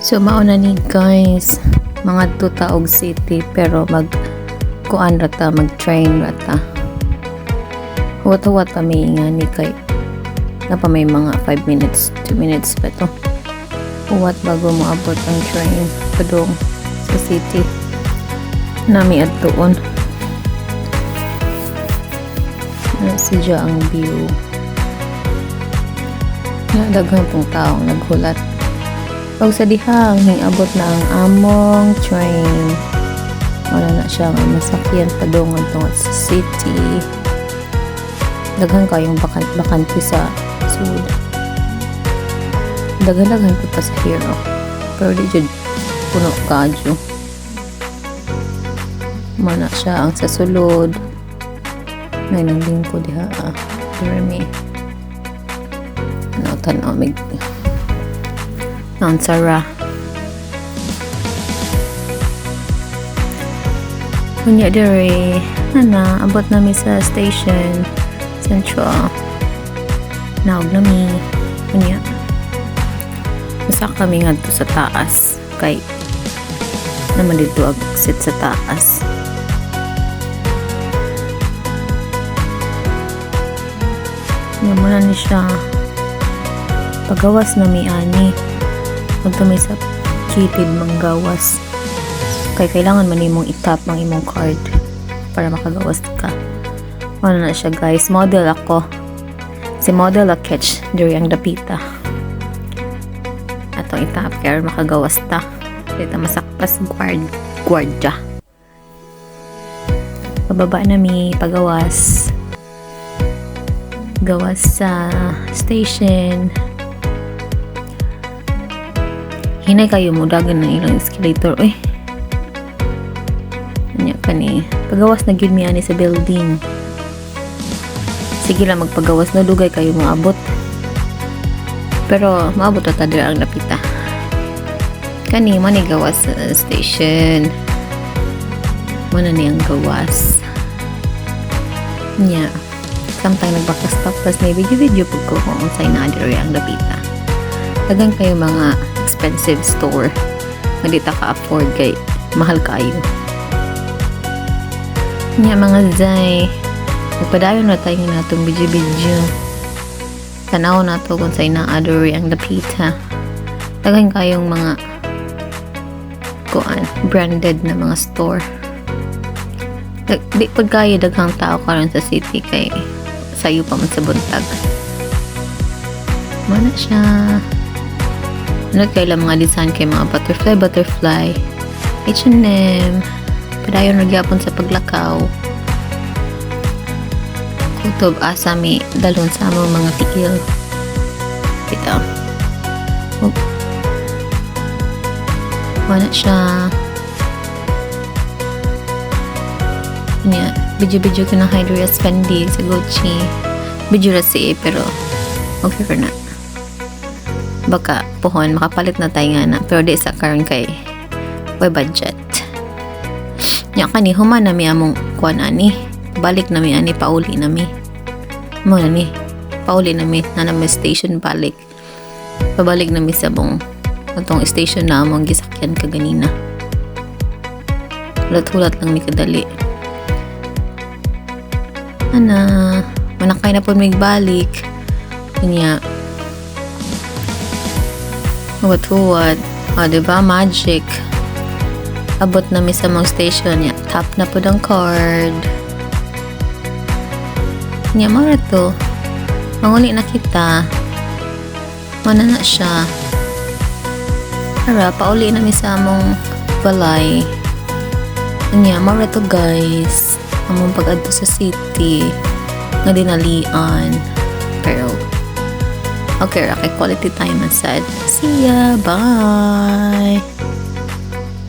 So mauna ni guys, mga tuta og city pero mag kuan rata mag train rata. Huwat-huwat pa may nga ni kay na pa may mga 5 minutes, 2 minutes pa to. Huwat bago mo abot ang train padung sa city. Nami at tuon. Na sidya ang view. Na daghang pong taong naghulat pag sa dihang, hingabot na ang among train. Wala na siya nga masakyan padungon tungot sa city. Daghan kayong bakant bakante sa sud. Daghan-daghan po pa sa hero. Pero di jud puno kadyo. Mana siya ang sa sulod. Nay nang lingko diha. Ah. Pero may ano tanaw mig ang Sarah. Kunya dere, ana, abot nami sa station, Central. Naog nami, kunya. Usa kami ngadto sa taas, kay naman dito ag sit sa taas. Nga mo na ni siya. Pagawas na mi ani magtumay sa kitid manggawas. Kay kailangan man imong itap ang imong card para makagawas ka. Ano na siya guys? Model ako. Si model a catch diri ang dapita. Atong itap kaya makagawas ta. Kita masakpas guard guardya pababa na mi pagawas. Gawas sa station hinay kayo mo dagan ng ilang escalator. Uy. Anya ka ni. Pagawas na gyud mi ani sa building. Sige lang magpagawas na dugay kayo mo abot. Pero maabot ta dira ang napita. Kani man ni gawas sa station. Mana ni ang gawas. Nya samtang nagbakas tapos may video video pag ko kung unsay na ang napita. Dagan kayo mga expensive store. Nga di ta ka-afford kay mahal kayo. Nya mga zay magpadayon na tayo na itong video-video tanaw na to kung sa ina-adore ang lapita. Daghan kayong mga kuan branded na mga store. Di pag kayo daghang tao karon sa city kay sayo pa man sa buntag. Mana siya lang mga design kay mga butterfly butterfly. H&M padayon na gyapon sa paglakaw. Kutob asami dalon sa among mga tigil ito oh. wala siya. Niya video-video ko na Hydria Spendi sa Gucci. Video ra si pero okay ka na baka pohon makapalit na tayo nga na. Pero di sa karon kay way budget. Nya kani human na mi among kuan ani. Balik na mi ani pauli na mi. Mo na ni pauli na mi na na may station balik. Pabalik na mi sa bong atong station na among gisakyan kaganina hulat-hulat lang mi kadali. Ana manakay na po mig balik. Kunya Huwat-huwat. O, diba? Magic. Abot na mi sa mong station niya. Tap na po ang card. Nya, mara to. Manguli na kita. Mana na siya. Tara, pauli na mi sa among balay. Nya, mara to guys. Among pag-adto sa city. Nga dinalian. Pero, Okay, okay, quality time said, see ya, bye.